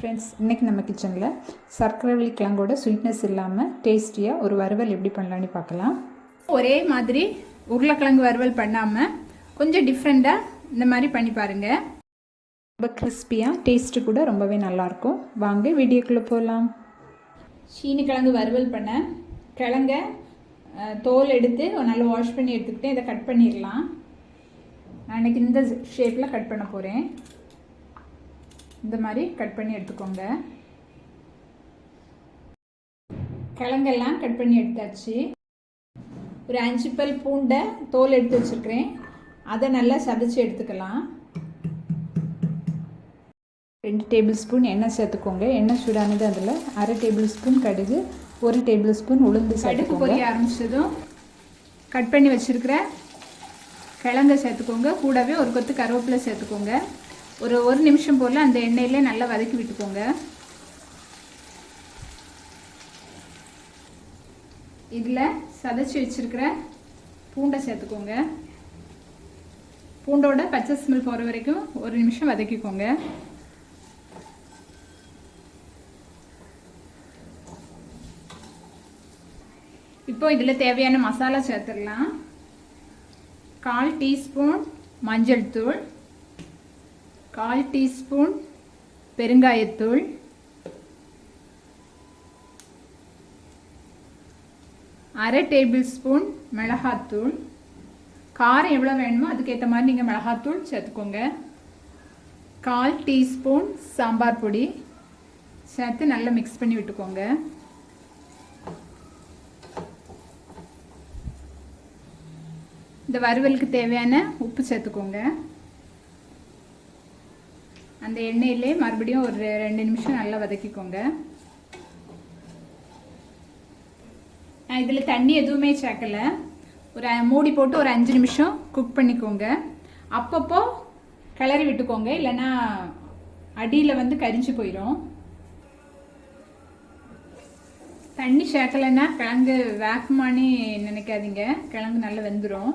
Friends இன்றைக்கி நம்ம கிச்சனில் சர்க்கரைவள்ளி கிழங்கோட ஸ்வீட்னஸ் இல்லாமல் டேஸ்டியாக ஒரு வறுவல் எப்படி பண்ணலான்னு பார்க்கலாம். ஒரே மாதிரி உருளைக்கிழங்கு வறுவல் பண்ணாமல் கொஞ்சம் டிஃப்ரெண்ட்டாக இந்த மாதிரி பண்ணி பாருங்கள் ரொம்ப கிறிஸ்பியாக டேஸ்ட்டு கூட ரொம்பவே நல்லாயிருக்கும். வாங்க வீடியோக்குள்ளே போகலாம் சீனி கிழங்கு வறுவல் பண்ண கிழங்க தோல் எடுத்து நல்லா வாஷ் பண்ணி எடுத்துக்கிட்டு இதை கட் பண்ணிடலாம். நான் இன்றைக்கி இந்த ஷேப்பில் கட் பண்ண போகிறேன் இந்த மாதிரி கட் பண்ணி எடுத்துக்கோங்க. கிழங்கெல்லாம் கட் பண்ணி எடுத்தாச்சு. ஒரு அஞ்சு பல் பூண்டை தோல் எடுத்து வச்சுருக்கிறேன். அதை நல்லா சதைச்சி எடுத்துக்கலாம். ரெண்டு டேபிள் ஸ்பூன் எண்ணெய் சேர்த்துக்கோங்க. எண்ணெய் சூடானது அதில் அரை டேபிள் ஸ்பூன் கடுகு ஒரு டேபிள் ஸ்பூன் உளுந்து கடுகு பொரிய ஆரம்பிச்சதும் கட் பண்ணி வச்சுருக்கிற கிழங்க சேர்த்துக்கோங்க. கூடவே ஒரு கொத்து கருவேப்பிலை சேர்த்துக்கோங்க. ஒரு ஒரு நிமிஷம் போல் அந்த எண்ணெயிலே நல்லா வதக்கி விட்டுக்கோங்க. இதில் சதைச்சி வச்சுருக்கிற பூண்டை சேர்த்துக்கோங்க. பூண்டோட பச்சை ஸ்மெல் போகிற வரைக்கும் ஒரு நிமிஷம் வதக்கிக்கோங்க. இப்போ இதில் தேவையான மசாலா சேர்த்துடலாம். கால் டீஸ்பூன் மஞ்சள் தூள் கால் டீஸ்பூன் பெருங்காயத்தூள். அரை டேபிள் ஸ்பூன் மிளகாத்தூள். காரம் எவ்வளோ வேணுமோ அதுக்கேற்ற மாதிரி நீங்கள் மிளகாத்தூள் சேர்த்துக்கோங்க. கால் டீஸ்பூன் சாம்பார் பொடி சேர்த்து நல்லா மிக்ஸ் பண்ணி விட்டுக்கோங்க. இந்த வறுவலுக்கு தேவையான உப்பு சேர்த்துக்கோங்க. அந்த எண்ணெயிலே மறுபடியும் ஒரு ரெண்டு நிமிஷம் நல்லா வதக்கிக்கோங்க. நான் இதில் தண்ணி எதுவுமே சேர்க்கல. ஒரு மூடி போட்டு ஒரு அஞ்சு நிமிஷம் குக் பண்ணிக்கோங்க. அப்பப்போ கிளறி விட்டுக்கோங்க. இல்லைன்னா அடியில் வந்து கரிஞ்சு போயிடும் தண்ணி சேர்க்கலைன்னா கிழங்கு வேகமானே நினைக்காதீங்க. கிழங்கு நல்லா வெந்துடும்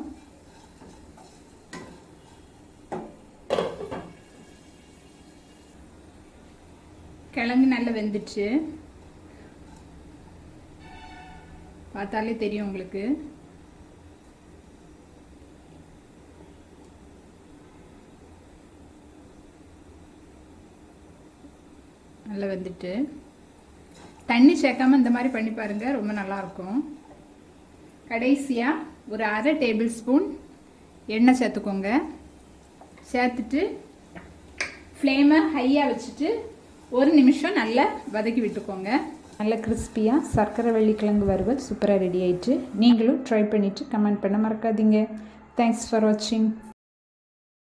கிழங்கு நல்லா வெந்துச்சு பார்த்தாலே தெரியும் உங்களுக்கு. நல்லா வெந்துட்டு. தண்ணி சேர்க்காம இந்த மாதிரி பண்ணி பாருங்க ரொம்ப நல்லா இருக்கும். கடைசியாக ஒரு அரை டேபிள் ஸ்பூன் எண்ணெய் சேர்த்துக்கோங்க. சேர்த்துட்டு ஃப்ளேமை ஹையாக வச்சுட்டு ஒரு நிமிஷம் நல்லா வதக்கி விட்டுக்கோங்க. நல்ல கிறிஸ்பியாக சர்க்கரை வெள்ளிக்கிழங்கு வறுவல் சூப்பராக ரெடி ஆயிடுச்சு நீங்களும் ட்ரை பண்ணிவிட்டு கமெண்ட் பண்ண மறக்காதீங்க. தேங்க்ஸ் ஃபார் வாட்சிங்